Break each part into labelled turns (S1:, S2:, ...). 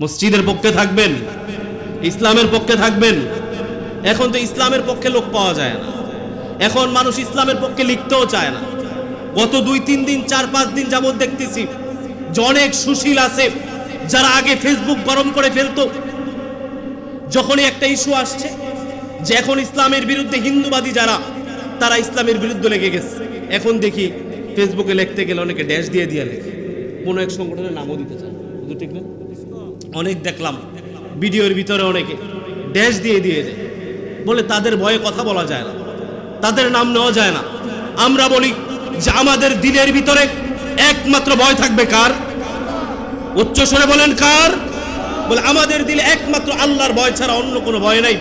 S1: মসজিদের পক্ষে থাকবেন, ইসলামের পক্ষে থাকবেন। এখন তো ইসলামের পক্ষে লোক পাওয়া যায় না। এখন মানুষ ইসলামের পক্ষে লিখতেও চায় না। গত দুই, তিন দিন, চার, পাঁচ দিন যাবৎ দেখতেছি যে অনেক সুশীল আছে যারা আগে ফেসবুক গরম করে ফেলতো। যখনই একটা ইস্যু আসছে যে এখন ইসলামের বিরুদ্ধে হিন্দুবাদী যারা, তারা ইসলামের বিরুদ্ধে লেগে গেছে। এখন দেখি ফেসবুকে লিখতে গেলে অনেকে ড্যাশ দিয়ে দিয়ে লেখে। কোনো এক সংগঠনের নামও দিতে চায় ঠিক না? অনেক দেখলাম। ভিডিওর ভিতরে অনেকে ড্যাশ দিয়ে দিয়ে দেয় বলে তাদের ভয়ে কথা বলা যায় না। তাদের নাম নেওয়া যায় না। আমরা বলি যে আমাদের দিনের ভিতরে একমাত্র ভয় থাকবে কার? উচ্চ স্বরে বলেন কার? বলে আমাদের দিলে একমাত্র আল্লাহর ভয় ছাড়া অন্য কোনো ভয় নাই।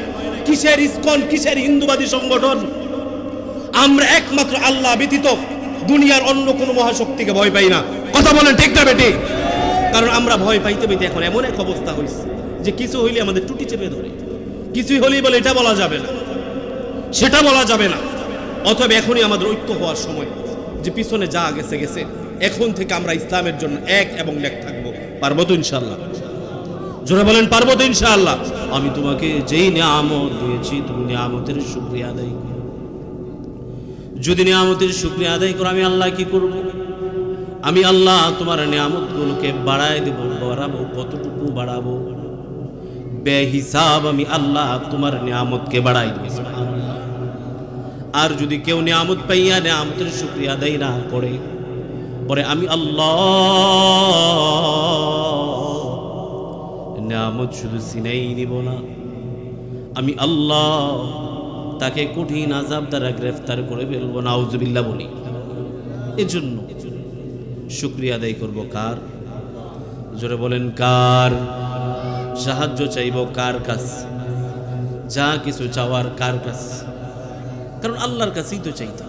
S1: কিসের ইস্কন, কিসের হিন্দুবাদী সংগঠন? আমরা একমাত্র আল্লাহ ব্যতীত দুনিয়ার অন্য কোনো মহাশক্তিকে ভয় পাই না। কথা বলেন ঠিক না বেটি? কারণ আমরা ভয় পাইতে পাইতে এখন এমন এক অবস্থা হয়েছে যে কিছু হইলে আমাদের টুটি চেপে ধরে। কিছুই হলেই বলে এটা বলা যাবে না, সেটা বলা যাবে না। অথবা এখনই আমাদের ঐক্য হওয়ার সময় যে পিছনে যা গেছে গেছে। এখন থেকে আমরা ইসলামের জন্য এক এবং এক থাকব। পারব তো ইনশাল্লাহ জোরে বলেন, পারব তো ইনশাআল্লাহ? আমি তোমাকে যেই নিয়ামত দিয়েছি, তুমি নিয়ামতের শুক্রিয়া আদায় করো। যদি নিয়ামতের শুক্রিয়া আদায় করো, আমি আল্লাহ কি করব? আমি আল্লাহ তোমার নিয়ামতগুলোকে বাড়ায় দেব, বাড়াবো, কতটুকু বাড়াবো? বেহিসাব আমি আল্লাহ তোমার নিয়ামতকে বাড়াই দেব আর যদি কেউ নিয়ামত পাইয়া নিয়ামতের শুক্রিয়া আদায় না করে পরে আমি আল্লাহ শুধু সিনাই দিব না, আমি আল্লাহ তাকে কঠিন আজাব দ্বারা গ্রেফতার করে ফেলব, নাউজুবিল্লাহ বলি। এজন্য শুক্রিয়া আদায় করব। কার? জোরে বলেন, কার? সাহায্য চাইব কার কাছ? যা কিছু চাওয়ার কার কাছ? কারণ আল্লাহর কাছেই তো চাইতাম।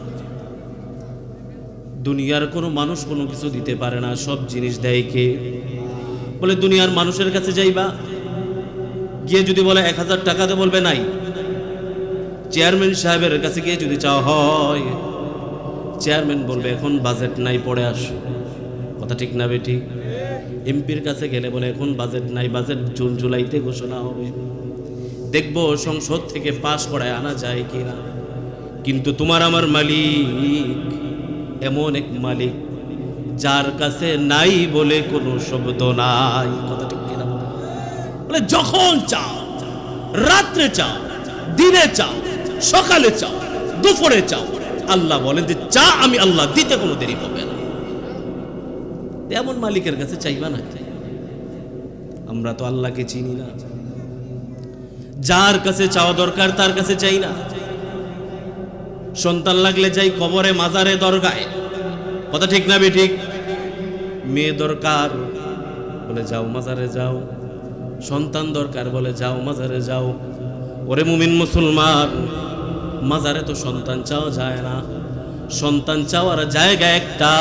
S1: দুনিয়ার কোনো মানুষ কোনো কিছু দিতে পারে না, সব জিনিস দেয় কে? বলে, দুনিয়ার মানুষের কাছে যাইবা। গিয়ে যদি বলে, এক হাজার টাকাতে বলবে নাই। চেয়ারম্যান সাহেবের কাছে গিয়ে যদি চাওয়া হয়, চেয়ারম্যান বলবে, এখন বাজেট নাই, পড়ে আসো। কথা ঠিক না বেটি এমপির কাছে গেলে বলে, এখন বাজেট নাই, বাজেট জুন, জুলাইতে ঘোষণা হবে। দেখব সংসদ থেকে পাশ করায় আনা যায় কি না কিন্তু তোমার আমার মালিক, এমন এক মালিক, যার কাছে নাই বলে কোনো শব্দ নাই। কথা ঠিক কিনা? বলে, যখন চাও, রাত্রে চাও, দিনে চাও, সকালে চাও, দুপুরে চাও, আল্লাহ বলেন যে চা আমি আল্লাহ দিতে কোনো দেরি হবে এমন মালিকের কাছে চাইবা না আমরা তো আল্লাহকে চিনি না। যার কাছে চাওয়া দরকার, তার কাছে চাই না। সন্তান লাগলে যাই কবরে, মাজারে, দরগায়। কথা ঠিক না ঠিক? মেয়ে দরকার, বলে যাও মাজারে যাও। সন্তান দরকার, বলে যাও মাজারে যাও। ওরে মুমিন মুসলমান, মাজারে তো সন্তান চাওয়া যায় না। সন্তান চাওয়ার জায়গা একটা।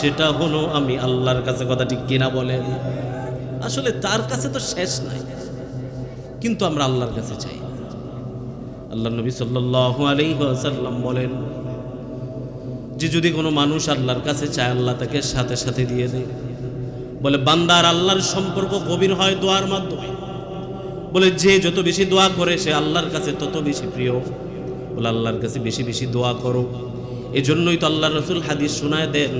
S1: সেটা হলো আমি আল্লাহর কাছে কথাটি কিনা বলেন। আসলে তার কাছে তো শেষ নাই, কিন্তু আমরা আল্লাহর কাছে চাই। আল্লাহ নবী আলাইহি বলেন, যে যদি কোনো মানুষ আল্লাহর কাছে চায়, আল্লাহ তাকে সাথে সাথে দিয়ে দেয়। বলে, বান্দার আল্লাহর সম্পর্ক গভীর হয় দোয়ার মাধ্যমে। বলে, যে যত বেশি দোয়া করে, সে আল্লাহর কাছে তত বেশি প্রিয়। বলে, আল্লাহর কাছে বেশি বেশি দোয়া করো। এজন্যই তো আল্লাহ রসুল হাদিস শোনায় দেন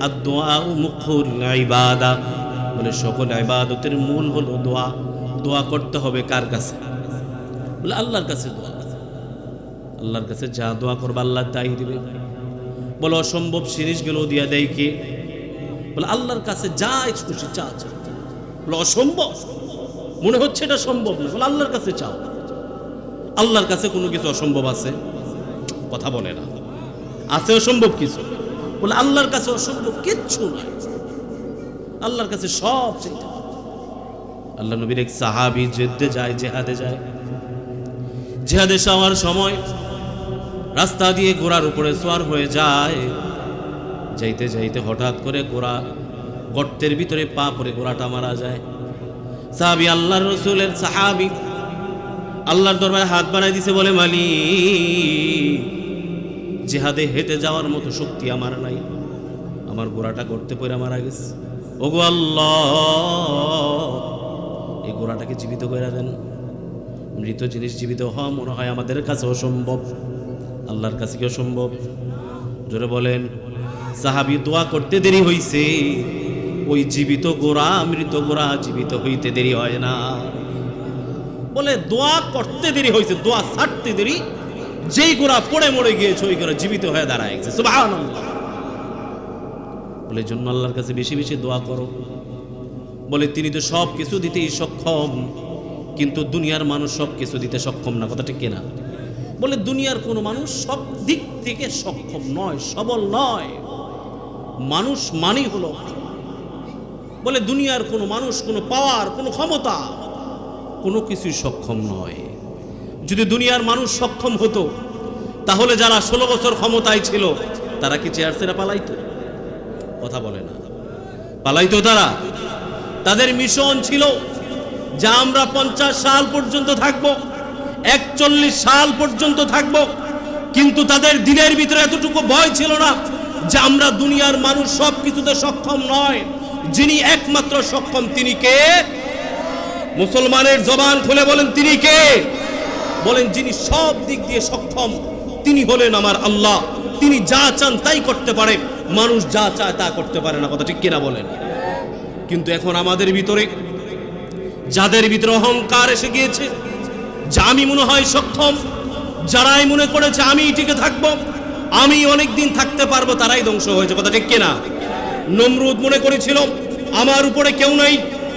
S1: আর দোয়া মুখুল ইবাদা। বলে, সকল ইবাদতের মূল হলো দোয়া। দোয়া করতে হবে কার কাছে? বলে, আল্লাহর কাছে দোয়া। আল্লাহর কাছে যা দোয়া করবে, আল্লাহ তাই দিবে। বলে, অসম্ভব জিনিসগুলো দিয়া দেয় কে? বলে, আল্লাহর কাছে যা খুশি চা চাও বলে, অসম্ভব। মনে হচ্ছে এটা সম্ভব না। বলে, আল্লাহর কাছে চাও। আল্লাহর কাছে কোনো কিছু অসম্ভব আছে? কথা বলে না। আছে অসম্ভব কিছু। বলে, আল্লাহর কাছে অসম্ভব কিচ্ছু নাই। আল্লাহর কাছে সব চাইতে আল্লাহ নবীর এক সাহাবি যুদ্ধে যায়, জেহাদে যায়। জেহাদে যাওয়ার সময় রাস্তা দিয়ে ঘোড়ার উপরে সোয়ার হয়ে যায়। যাইতে যাইতে হঠাৎ করে ঘোড়া গর্তের ভিতরে পা পরে ঘোড়াটা মারা যায়। সাহাবি আল্লাহর রসুলের সাহাবি আল্লাহর দরবারে হাত বানাই দিছে বলে মালি জেহাদে হেঁটে যাওয়ার মতো শক্তি আমার নাই। আমার ঘোড়াটা গর্তে পড়ে মারা গেছে। ওগো আল্লাহ, এই গোড়াটাকে জীবিত করে দেন। মৃত জিনিস জীবিত হওয়া মনে হয় আমাদের কাছে অসম্ভব আল্লাহর কাছে কি অসম্ভব? জোরে বলেন, সাহাবি দোয়া করতে দেরি হইছে। ওই জীবিত গোড়া, মৃত গোড়া জীবিত হইতে দেরি হয় না। বলে দোয়া করতে দেরি হয়েছে দোয়া ছাড়তে দেরি যেই গোড়া পড়ে মরে গিয়েছে, ওই গোড়া জীবিত হয়ে দাঁড়ায় গেছে। বলে জন্য আল্লাহর কাছে বেশি বেশি দোয়া করো। বলে, তিনি তো সব কিছু দিতেই সক্ষম, কিন্তু দুনিয়ার মানুষ সব কিছু দিতে সক্ষম না। কথাটা কেনা বলে, দুনিয়ার কোনো মানুষ সব দিক থেকে সক্ষম নয়, সবল নয়। মানুষ মানেই হলো বলে, দুনিয়ার কোনো মানুষ, কোনো পাওয়ার, কোনো ক্ষমতা কোনো কিছুই সক্ষম নয়। যদি দুনিয়ার মানুষ সক্ষম হতো, তাহলে যারা ষোলো বছর ক্ষমতায় ছিল, তারা কি চেয়ার সেরা পালাইতো? কথা বলে না। পালাইতো তারা। তাদের মিশন ছিল যা আমরা পঞ্চাশ সাল পর্যন্ত থাকব, একচল্লিশ সাল পর্যন্ত থাকব, কিন্তু তাদের দিনের ভিতরে এতটুকু ভয় ছিল না যে আমরা দুনিয়ার মানুষ সব কিছুতে সক্ষম নয়। যিনি একমাত্র সক্ষম, তিনি কে? মুসলমানের জবান খুলে বলেন, তিনি কে? বলেন, যিনি সব দিক দিয়ে সক্ষম, তিনি হলেন আমার আল্লাহ। তিনি যা চান তাই করতে পারে। মানুষ যা চায় তা করতে পারে না, কথা ঠিক কিনা বলেন। কিন্তু এখন আমাদের ভিতরে, যাদের ভিতরে অহংকার এসে গিয়েছে, যা আমি মনে হয় সক্ষম, যারাই মনে করেছে আমি টিকে থাকব, আমি অনেক দিন থাকতে পারব, তারাই ধ্বংস হয়েছে, কথা ঠিক কিনা? নমরুদ মনে করেছিল, আমার উপরে কেউ নাই,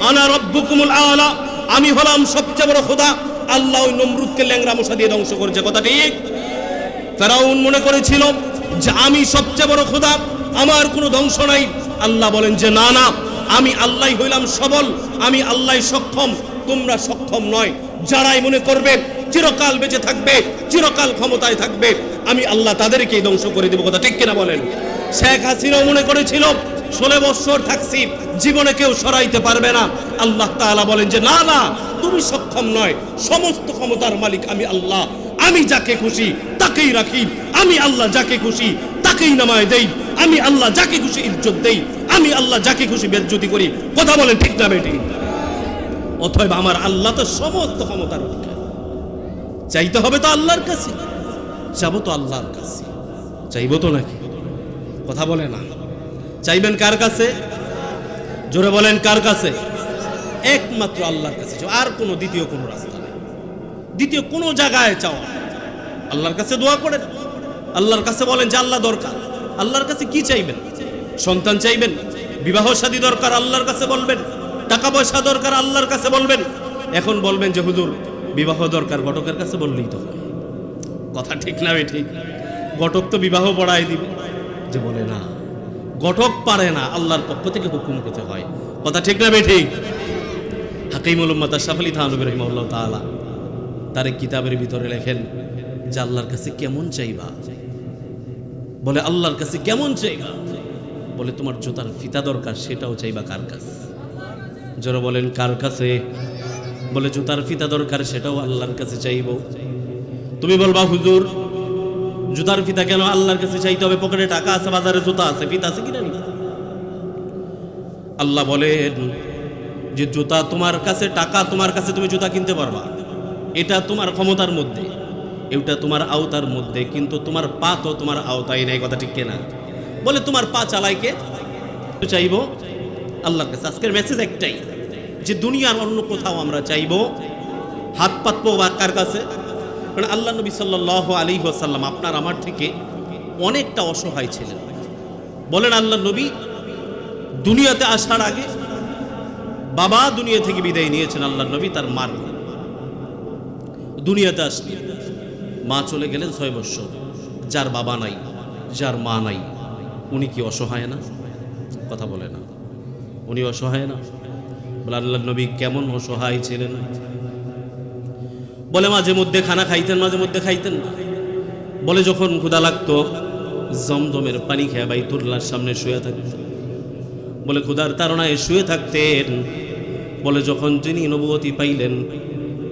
S1: আনা রব্বুকুমুল আলা, আমি হলাম সবচেয়ে বড় খোদা আল্লাহ ওই নমরুদকে ল্যাংরা মশা দিয়ে ধ্বংস করেছে, কথা ঠিক? ফেরাউন মনে করেছিল যে আমি সবচেয়ে বড় খোদা, আমার কোনো ধ্বংস নাই। আল্লাহ বলেন যে, না না, আমি আল্লাহ হইলাম সবল, আমি আল্লাহ সক্ষম, তোমরা সক্ষম নয়। যারাই মনে করবে, চিরকাল বেঁচে থাকবে, চিরকাল ক্ষমতায় থাকবে, আমি আল্লাহ তাদেরকেই ধ্বংস করে দেবো, কথা ঠিক কিনা বলেন? শেখ হাসিনাও মনে করেছিল, ষোলো বৎসর থাকছি, জীবনে কেউ সরাইতে পারবে না। আল্লাহ তাআলা বলেন যে, না না তুমি সক্ষম নয়, সমস্ত ক্ষমতার মালিক আমি আল্লাহ। আমি যাকে খুশি, তাকেই রাখি। আমি আল্লাহ যাকে খুশি, তাকেই নামায় দেই। আমি আল্লাহ যাকে খুশি ইজ্জত দেই। আমি আল্লাহ যাকে খুশি বেজ্জতি করি। কথা বলেন ঠিক না বেটি অথবা আমার আল্লাহ তো সমস্ত ক্ষমতার অধিকার। চাইতে হবে তো আল্লাহর কাছে। যাব তো আল্লাহর কাছে। চাইব তো নাকি? কথা বলে না। চাইবেন কার কাছে? জোরে বলেন কার কাছে? একমাত্র আল্লাহর কাছে চাও। আর কোনো দ্বিতীয় কোনো রাস্তা নেই। দ্বিতীয় কোনো জায়গায় চাও আল্লাহর কাছে দোয়া করেন আল্লাহর কাছে বলেন যে আল্লাহ দরকার। আল্লাহর কাছে কি চাইবেন? সন্তান চাইবেন? বিবাহ শাদী দরকার, আল্লাহর কাছে বলবেন। টাকা পয়সা দরকার, আল্লাহর কাছে বলবেন। এখন বলবেন যে, হুজুর, বিবাহ দরকার, ঘটকের কাছে বললেই তো কথা ঠিক না বে ঠিক। ঘটক তো বিবাহ পড়াই দিবে। যে বলে না, ঘটক পারে না, আল্লাহর পক্ষ থেকে হুকুম হতে হয়। কথা ঠিক না বে ঠিক? হাকিমুল উম্মাত আশরাফ আলী থানবী তাআলা তার কিতাবের ভিতরে লেখেন, যে আল্লাহর কাছে কেমন চাইবা? বলে, আল্লাহর কাছে কেমন চাইবা? বলে, তোমার জুতার ফিতা দরকার, সেটাও চাইবা কার কাছে? জোরে বলেন, কার কাছে? বলে, জুতার ফিতা দরকার, সেটাও আল্লাহর কাছে চাইব। তুমি বলবা, হুজুর, জুতার ফিতা কেন আল্লাহর কাছে চাইতে হবে? পকেটে টাকা আছে, বাজারে জুতা আছে, ফিতা আছে কিনা আল্লাহ বলেন যে জুতা তোমার কাছে, টাকা তোমার কাছে তুমি জুতা কিনতে পারবা। এটা তোমার ক্ষমতার মধ্যে, এটা তোমার আওতার মধ্যে, কিন্তু তোমার পা তো তোমার আওতায় নেই, কথা ঠিক কেনা? বলে, তোমার পা চালাই কে? চাইব, আল্লাহর কাছে। আজকের মেসেজ একটাই, যে দুনিয়ার অন্য কোথাও আমরা চাইব, হাত পাতবো বা কার কাছে? কারণ আল্লাহ নবী সাল্লাহ আলী ওসাল্লাম আপনার আমার থেকে অনেকটা অসহায় ছিলেন। বলেন, আল্লাহ নবী, দুনিয়াতে আসার আগে বাবা দুনিয়া থেকে বিদায় নিয়েছেন আল্লাহ নবী তার মার দুনিয়াতে আসলেন মা চলে গেলেন ছয় বৎসর। যার বাবা নাই, যার মা নাই, উনি কি অসহায় না? কথা বলে না। উনি অসহায় না? বলে আল্লাহ নবী কেমন অসহায় ছিলেন। বলে, মাঝে মধ্যে খানা খাইতেন, মাঝে মধ্যে খাইতেন বলে, যখন ক্ষুদা লাগতো, জমজমের পানি খেয়ে বাইতুল্লাহর সামনে শুয়ে থাকতেন। বলে ক্ষুদার তারণায় শুয়ে থাকতেন। বলে যখন তিনি নবতী পাইলেন,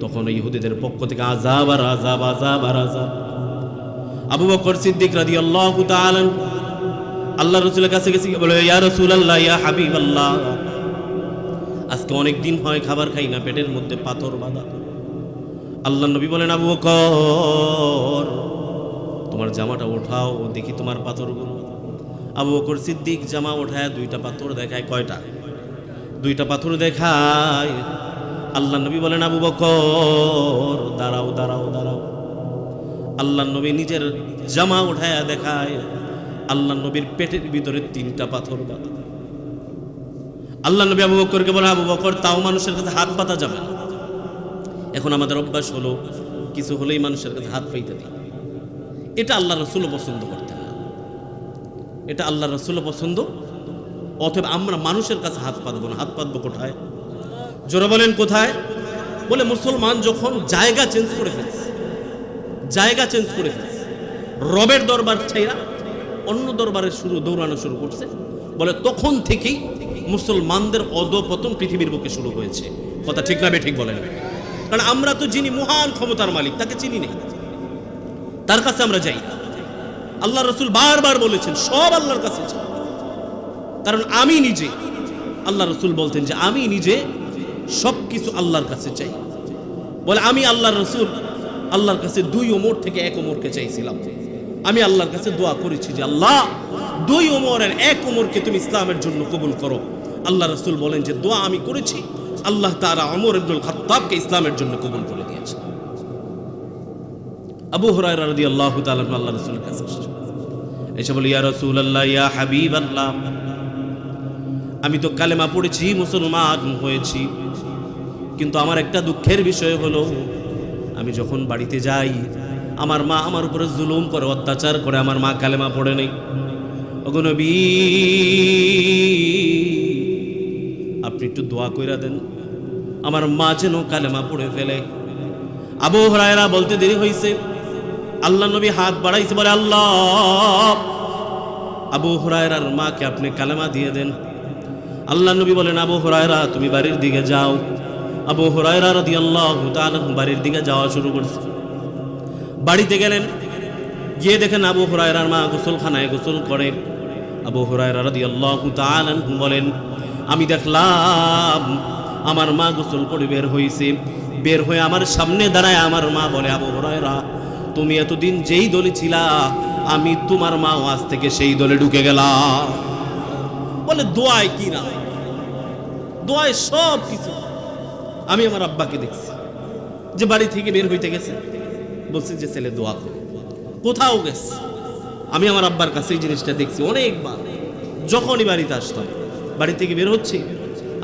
S1: তখন ইহুদিদের পক্ষ থেকে আজাব আর আজাব আজাব আর আজাব আবু বকর সিদ্দিক রাদি আল্লাহ আল্লাহ রসুলের কাছে গেছি, বলে, ইয়া রসুল আল্লাহ ইয়া হাবিব আল্লাহ আজকে অনেক দিন হয় খাবার খাই না, পেটের মধ্যে পাথর বাঁধা। আল্লাহ নবী বলেন, আবু বকর, তোমার জামাটা ওঠাও, দেখি তোমার পাথরগুলো। আবু বকর সিদ্দিক জামা ওঠায় দুইটা পাথর দেখায়, কয়টা? দুইটা পাথর দেখায়। আল্লাহ নবী বলেন, আবু বকর, দাঁড়াও দাঁড়াও দাঁড়াও। আল্লাহ নবী নিজের জামা উঠায়া দেখায়। আল্লাহ নবীর পেটের ভিতরে তিনটা পাথর বাঁধা। আল্লাহ নবী আবু বকরকে বলে আবু বকর, তাও মানুষের কাছে হাত পাতা যাবে না। এখন আমাদের অভ্যাস হলো, কিছু হলেই মানুষের কাছে হাত পাইতে দিই। এটা আল্লাহ রসুলও পছন্দ করতেন না। এটা আল্লাহ রসুলও পছন্দ অথবা আমরা মানুষের কাছে হাত পাতবো না। হাত পাতবো কোথায়? জোরে বলেন কোথায়? বলে মুসলমান যখন জায়গা চেঞ্জ করে ফেলছে, জায়গা চেঞ্জ করে ফেলছে, রবের দরবার ছাইরা অন্য দরবারে শুরু, দৌড়ানো শুরু করছে, বলে তখন থেকেই মুসলমানদের অধপতন পৃথিবীর বুকে শুরু হয়েছে। কথা ঠিক না ঠিক বলেন। কারণ আমরা তো যিনি মহান ক্ষমতার মালিক, তাকে চিনি নেই। তার কাছে আমরা যাই। আল্লাহ রসুল বারবার বলেছেন, সব আল্লাহর কাছে যাই কারণ আমি নিজে, আল্লাহ রসুল বলতেন যে আমি নিজে সব কিছু আল্লাহর কাছে চাই। বলে, আমি আল্লাহর রসুল, আল্লাহর কাছে দুই ওমর থেকে এক ওমরকে চাইছিলাম। আমি আল্লাহর কাছে দোয়া করেছি যে, আল্লাহ, দুই ওমরের এক ওমরকে তুমি ইসলামের জন্য কবুল করো। আল্লাহ রসুল বলেন যে, দোয়া আমি করেছি, আল্লাহ তারা অমর আব্দুল খাত্তাবকে ইসলামের জন্য কবুল করে দিয়েছে। আবু তাআলা আল্লাহ রাসূলের কাছে এসে বলে, ইয়া রসুল আল্লাহ ইয়া হাবিবাল্লাহ আমি তো কালেমা পড়েছি, মুসলমান হয়েছি। কিন্তু আমার একটা দুঃখের বিষয় হলো, আমি যখন বাড়িতে যাই, আমার মা আমার উপরে জুলুম করে, অত্যাচার করে, আমার মা কালেমা পড়ে নেই। ওগো নবী, আপনি একটু দোয়া কইরা দেন। আমার মা যেন কালেমা পড়ে ফেলে। আবু হরায়রা বলতে দেরি হয়েছে আল্লাহ নবী হাত বাড়াইছে বলে, আল্লাহ, আবু হরায়রার মাকে আপনি কালেমা দিয়ে দেন। আল্লাহ নবী বলেন, আবু হরায়রা, তুমি বাড়ির দিকে যাও। আবু হরায়রা রাদি আল্লাহ বাড়ির দিকে যাওয়া শুরু করছে। বাড়িতে গেলেন, গিয়ে দেখেন আবু হরায়রার মা গোসলখানায় গোসল করে। আবু হরায়রা রাদি আল্লাহ বলেন, আমি দেখলাম আমার মা গোসল করে বের হয়েছে বের হয়ে আমার সামনে দাঁড়ায় আমার মা বলে, আবু হরায়রা, তুমি এতদিন যেই দলে ছিলা, আমি তোমার মা আজ থেকে সেই দলে ঢুকে গেলাম। বলে, দোয়ায় কি না? দোয়ায় সব কিছু। আমি আমার আব্বাকে দেখছি, যে বাড়ি থেকে বের হইতে গেছে। বলছি যে, ছেলে, দোয়া করো। কোথাও গেছে? আমি আমার আব্বার কাছে এই জিনিসটা দেখছি অনেকবার। যখনই বাড়িতে আসতাম বাড়ি থেকে বের হচ্ছি,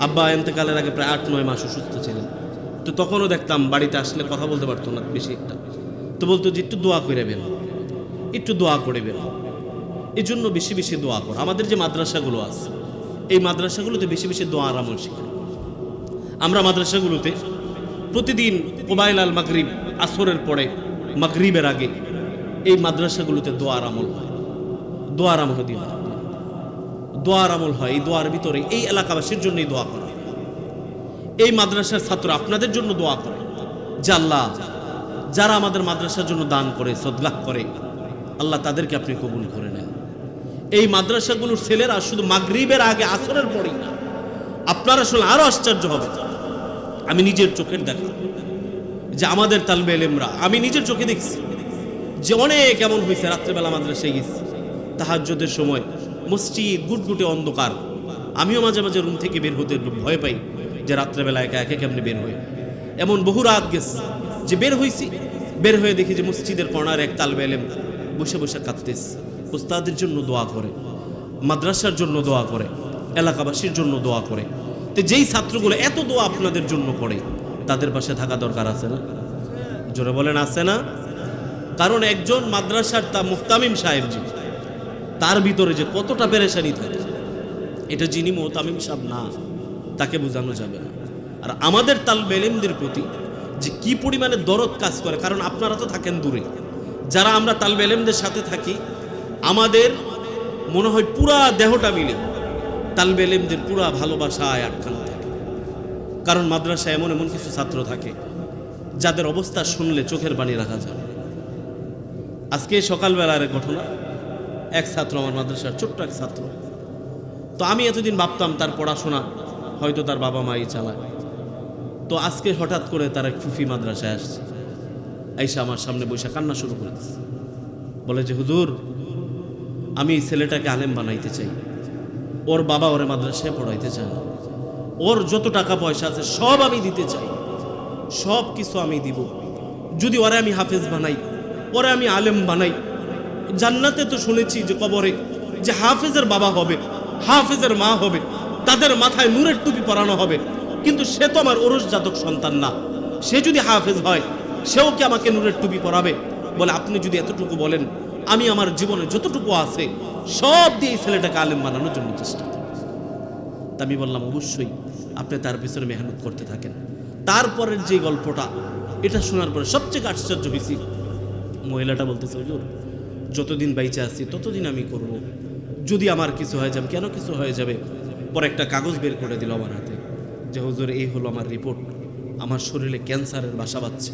S1: আব্বা এতেকালের আগে প্রায় আট নয় মাস অসুস্থ ছিলেন। তো তখনও দেখতাম বাড়িতে আসলে কথা বলতে পারতো না বেশি একটা। তো বলতো যে, একটু দোয়া করে বের একটু দোয়া করে বের এই জন্য বেশি বেশি দোয়া কর। আমাদের যে মাদ্রাসাগুলো আছে, এই মাদ্রাসাগুলোতে বেশি বেশি দোয়া আর আমল শিখে। আমরা মাদ্রাসাগুলোতে প্রতিদিন কোবাইল আল মাগরিব, আসরের পরে মাগরিবের আগে এই মাদ্রাসাগুলোতে দোয়ার আমল হয়। দোয়ার আমল দিয়ে হয় দোয়ার আমল হয় এই দোয়ার ভিতরে, এই এলাকাবাসীর জন্যই দোয়া করা। এই মাদ্রাসার ছাত্র আপনাদের জন্য দোয়া করে। যে আল্লাহ, যারা আমাদের মাদ্রাসার জন্য দান করে সদলাহ করে, আল্লাহ তাদেরকে আপনি কবুল করে নেন। এই মাদ্রাসাগুলোর ছেলেরা শুধু মাগরিবের আগে আসরের পরেই না, আপনারা আসলে আরও আশ্চর্য হবে। আমি নিজের চোখের দেখা, যে আমাদের তালবে এলেমরা, আমি নিজের চোখে দেখছি যে অনেক এমন হয়েছে, রাত্রেবেলা মাদ্রাসায় গেছি। তাহাজ্যদের সময় মসজিদ গুটগুটে অন্ধকার। আমিও মাঝে মাঝে রুম থেকে বের হতে ভয় পাই, যে রাত্রেবেলা একা একা কেমনে বের হই। এমন বহু রাত গেছে যে বের হয়েছি বের হয়ে দেখি যে মসজিদের কর্নার এক তালবে এলেম বসে বসে কাঁদতেছে। উস্তাদের জন্য দোয়া করে, মাদ্রাসার জন্য দোয়া করে, এলাকাবাসীর জন্য দোয়া করে। তো যেই ছাত্রগুলো এত দোয়া আপনাদের জন্য করে, তাদের পাশে থাকা দরকার আছে না? জোরে বলেন, আছে না? কারণ একজন মাদ্রাসার তা মুহতামিম সাহেবজি তার ভিতরে যে কতটা পেরেশানি থাকে, এটা যিনি মোহতামিম সাহেব না, তাকে বোঝানো যাবে না। আর আমাদের তাল বেলেমদের প্রতি যে কি পরিমাণে দরদ কাজ করে, কারণ আপনারা তো থাকেন দূরে, যারা আমরা তাল বেলেমদের সাথে থাকি আমাদের মনে হয় পুরা দেহটা মিলে তালবে এলেমদের পুরা ভালোবাসায় আটকানো থাকে। কারণ মাদ্রাসায় এমন এমন কিছু ছাত্র থাকে, যাদের অবস্থা শুনলে চোখের পানি রাখা না। আজকে সকালবেলার এক ঘটনা, এক ছাত্র আমার মাদ্রাসার ছোট্ট এক ছাত্র। তো আমি এতদিন ভাবতাম তার পড়াশোনা হয়তো তার বাবা মাই চালায়। তো আজকে হঠাৎ করে তার এক ফুফি মাদ্রাসায় আসছে। আইসা আমার সামনে বসে কান্না শুরু করে বলে যে, হুজুর আমি এই ছেলেটাকে আলেম বানাইতে চাই। ওর বাবা ওরে মাদ্রাসায় পড়াইতে চায় ওর যত টাকা পয়সা আছে, সব আমি দিতে চাই। সব কিছু আমি দিব। যদি ওরে আমি হাফেজ বানাই, ওরে আমি আলেম বানাই, জান্নাতে তো শুনেছি যে কবরে যে হাফেজের বাবা হবে, হাফেজের মা হবে, তাদের মাথায় নূরের টুপি পরানো হবে, কিন্তু সে তো আমার ওরস জাতক সন্তান না। সে যদি হাফেজ হয়, সেও কি আমাকে নূরের টুপি পরাবে? বলে, আপনি যদি এতটুকু বলেন আমি আমার জীবনে যতটুকু আছে, সব দিয়ে এই ছেলেটাকে আলেম বানানোর জন্য চেষ্টা। তা আমি বললাম, অবশ্যই আপনি তার পিছনে মেহনত করতে থাকেন। তারপরের যে গল্পটা, এটা শোনার পরে সবচেয়ে আশ্চর্য হয়েছি। মহিলাটা বলতেছে, হুজুর, যতদিন বাইচে আছি, ততদিন আমি করব। যদি আমার কিছু হয়ে যাবে, কেন কিছু হয়ে যাবে? পরে একটা কাগজ বের করে দিল আমার হাতে। যে, হুজুর, এই হলো আমার রিপোর্ট। আমার শরীরে ক্যান্সারের বাসা বাঁধছে।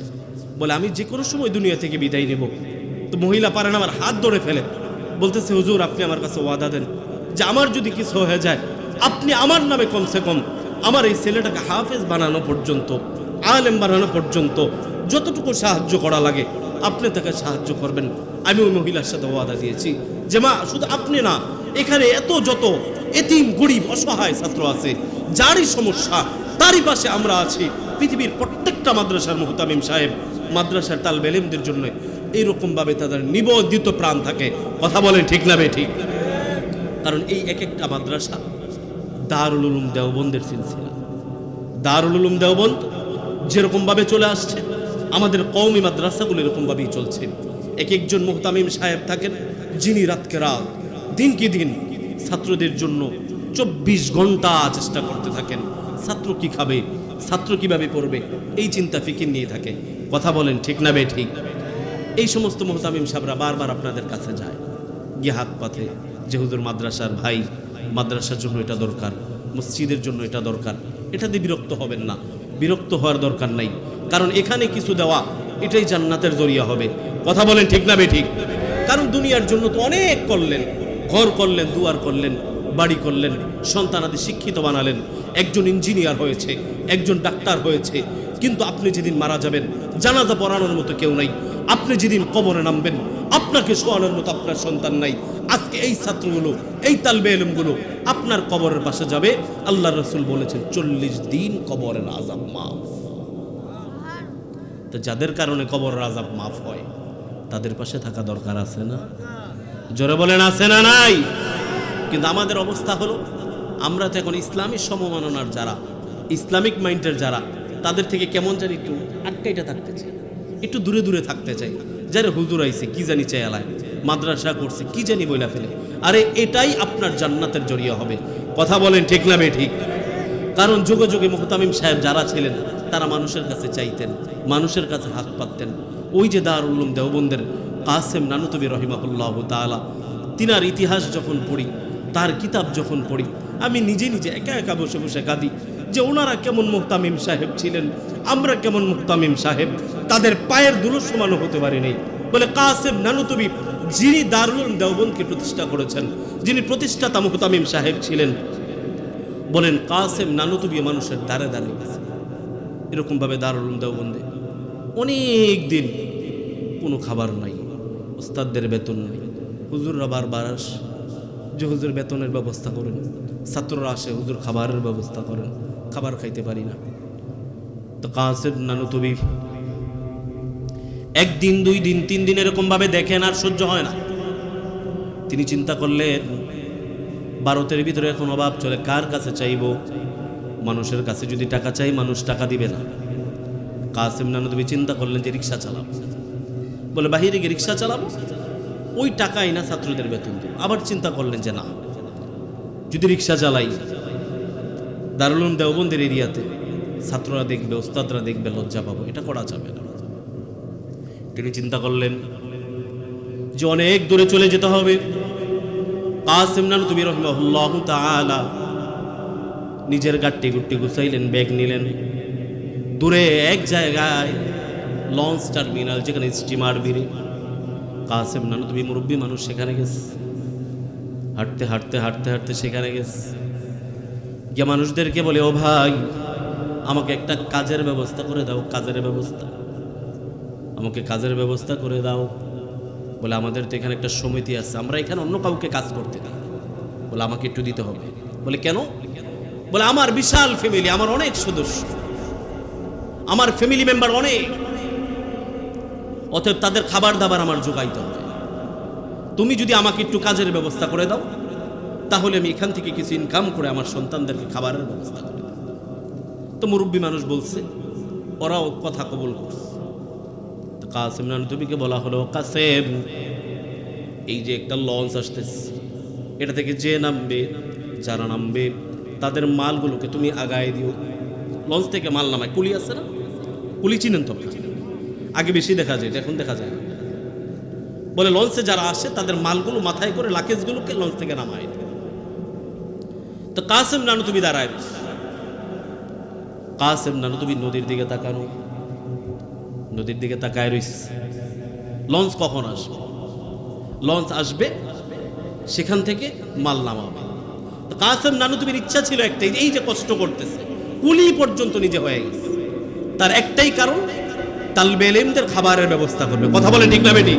S1: বলে, আমি যে কোনো সময় দুনিয়া থেকে বিদায় নেব। তো মহিলা পারেন আমার হাত ধরে ফেলে। বলতেছে, হুজুর, আপনি আমার কাছে ওয়াদা দেন যে আমার যদি কিছু হয়ে যায়, আপনি আমার নামে কমসে কম আমার এই ছেলেটাকে হাফেজ বানানো পর্যন্ত, আলেম বানানো পর্যন্ত যতটুকু সাহায্য করা লাগে, আপনি তাকে সাহায্য করবেন। আমি ওই মহিলার সাথে ওয়াদা দিয়েছি যে, মা, শুধু আপনি না, এখানে এত যত এতিম, গরিব, অসহায় ছাত্র আছে, যারই সমস্যা, তারই পাশে আমরা আছি। পৃথিবীর প্রত্যেকটা মাদ্রাসার মুহতামিম সাহেব মাদ্রাসার তাল বেলেমদের জন্য এইরকমভাবে তাদের নিবেদিত প্রাণ থাকে। কথা বলেন ঠিক না ঠিক? কারণ এই এক একটা মাদ্রাসা দারুল উলুম দেওবন্দের সিলসিলা। দারুল উলুম দেওবন্দ যেরকমভাবে চলে আসছে, আমাদের কওমি মাদ্রাসাগুলো এরকমভাবেই চলছে। এক একজন মোহতামিম সাহেব থাকেন, যিনি রাতকে রাত, দিন কি দিন ছাত্রদের জন্য চব্বিশ ঘণ্টা চেষ্টা করতে থাকেন। ছাত্র কি খাবে, ছাত্র কীভাবে পড়বে, এই চিন্তা ফিকির নিয়ে থাকে। কথা বলেন ঠিক না বে ঠিক? এই সমস্ত মোহতামিম সাহেবরা বারবার আপনাদের কাছে যায়। গিয়ে হাত পাতে যে হুজুর মাদ্রাসার ভাই, মাদ্রাসার জন্য এটা দরকার, মসজিদের জন্য এটা দরকার এটা দিয়ে বিরক্ত হবেন না। বিরক্ত হওয়ার দরকার নাই। কারণ এখানে কিছু দেওয়া, এটাই জান্নাতের জরিয়া হবে। কথা বলেন ঠিক না ঠিক কারণ দুনিয়ার জন্য তো অনেক করলেন। ঘর করলেন, দুয়ার করলেন, বাড়ি করলেন সন্তানাদি শিক্ষিত বানালেন। একজন ইঞ্জিনিয়ার হয়েছে, একজন ডাক্তার হয়েছে কিন্তু আপনি যেদিন মারা যাবেন, জানাজা পড়ানোর মতো কেউ নাই। আপনি যেদিন কবরে নামবেন, আপনাকে শোয়ানোর মতো আপনার সন্তান নাই। আজকে এই ছাত্রগুলো, এই তালবে এলমগুলো আপনার কবরের পাশে যাবে। আল্লাহ রসুল বলেছেন, চল্লিশ দিন কবরের আজাব মাফ। তো যাদের কারণে কবরের আজাব মাফ হয়, তাদের পাশে থাকা দরকার আছে না? জোরে বলেন, আছে না নাই? কিন্তু আমাদের অবস্থা হলো, আমরা তো এখন ইসলামী সমমাননার যারা, ইসলামিক মাইন্ডের যারা তাদের থেকে কেমন জানি একটু আটকাইটা থাকতে চাই একটু দূরে দূরে থাকতে চাই যারা হুজুর আইছে, কি জানি চাই আলায়। মাদ্রাসা করছে, কি জানি বইলা ফেলে। আরে এটাই আপনার জান্নাতের জড়িয়ে হবে। কথা বলেন ঠিক না ঠিক? কারণ যুগে যুগে মোহতামিম সাহেব যারা ছিলেন, তারা মানুষের কাছে চাইতেন, মানুষের কাছে হাত পাততেন। ওই যে দার উল্লুম দেওবন্দের কাসেম নানুতবি রহিমাহুল্লাহ তালা তিনার ইতিহাস যখন পড়ি, তার কিতাব যখন পড়ি, আমি নিজে নিজে একা একা বসে বসে কাঁদি। যে ওনারা কেমন মুহতামিম সাহেব ছিলেন, আমরা কেমন মুহতামিম সাহেব, তাদের পায়ের দুলো হতে পারিনি। বলে কাসেম নানুতবি, যিনি দারুল দেওবন্দকে প্রতিষ্ঠা করেছেন, যিনি প্রতিষ্ঠাতা মুহতামিম সাহেব ছিলেন, বলেন কাসেম নানুতুবি মানুষের দ্বারে দাঁড়িয়ে গেছে এরকমভাবে দারুল দেওবন্দে অনেক দিন কোনো খাবার নাই, ওস্তাদদের বেতন নাই। হুজুররা বারবার আস, যে হুজুর বেতনের ব্যবস্থা করেন, ছাত্ররা আসে, হুজুর খাবারের ব্যবস্থা করেন। খাবার খাইতে পারি না। তো কাসেম নানুতুবি একদিন, দুই দিন, তিন দিন এরকমভাবে দেখেন আর সহ্য হয় না। তিনি চিন্তা করলেন, ভারতের ভিতরে এখন অভাব চলে, কার কাছে চাইব? মানুষের কাছে যদি টাকা চাই, মানুষ টাকা দিবে না। কাসেম নানদবী চিন্তা করলেন যে রিক্সা চালাবো। বলে, বাহিরে গিয়ে রিক্সা চালাবো? ওই টাকাই না ছাত্রদের বেতন দেব। আবার চিন্তা করলেন যে, না, যদি রিক্সা চালাই দারুল দেওবন্দের এরিয়াতে ছাত্ররা দেখবে, ওস্তাদরা দেখবে, লজ্জা পাবো। এটা করা যাবে না। তিনি চিন্তা করলেন যে অনেক দূরে চলে যেতে হবে। তুমি নিজের গাট্টি গুট্টি গুছাইলেন, ব্যাগ নিলেন। দূরে এক জায়গায় লঞ্চ টার্মিনাল, যেখানে স্টিমার ভিড়ে কাসেম নানু তুমি মুরব্বী মানুষ সেখানে গেছে। হাঁটতে হাঁটতে হাঁটতে হাঁটতে সেখানে গেছে। গিয়ে মানুষদেরকে বলে, ও ভাই, আমাকে একটা কাজের ব্যবস্থা করে দাও, কাজের ব্যবস্থা। আমাকে কাজের ব্যবস্থা করে দাও। বলে, আমাদের তো এখানে একটা সমিতি আছে, আমরা এখানে অন্য কাউকে কাজ করতে দিই বলে, আমাকে একটু দিতে হবে। বলে, কেন? বলে, আমার বিশাল ফ্যামিলি আমার অনেক সদস্য। আমার ফ্যামিলি মেম্বার অনেক। অতএব তাদের খাবার দাবার আমার যোগাইতে হবে। তুমি যদি আমাকে একটু কাজের ব্যবস্থা করে দাও তাহলে আমি এখান থেকে কিছু ইনকাম করে আমার সন্তানদেরকে খাবারের ব্যবস্থা করে তো মুরব্বী মানুষ বলছে, ওরাও কথা কবুল করছে। তো কাসেম নানতুবিকে বলা হলো, কাসেম, এই যে একটা লঞ্চ আসতেছে, এটা থেকে যে নামবে, যারা নামবে, তাদের মালগুলোকে তুমি আগায় দিও। লঞ্চ থেকে মাল নামায়। কুলি আছে না? কুলি চিনেন তো? আগে বেশি দেখা যায়, এখন দেখা যায় বলে লঞ্চে যারা আসে, তাদের মালগুলো মাথায় করে লাকেজগুলোকে লঞ্চ থেকে নামায়। তো কাসেম নানু তুমি দাঁড়ায়। কাসেম নানু তুমি নদীর দিকে তাকানো। নদীর দিকে তাকায় রইস লঞ্চ কখন আসবে? লঞ্চ আসবে সেখান থেকে মাল নামাবে। কাসেম নানু তুমি ইচ্ছা ছিল একটাই এই যে কষ্ট করতেছে, কুলি পর্যন্ত নিজে হয়ে গেছে। তার একটাই কারণ তালবেলেমদের খাবারের ব্যবস্থা করবে। কথা বলে ঠিক না বেটি?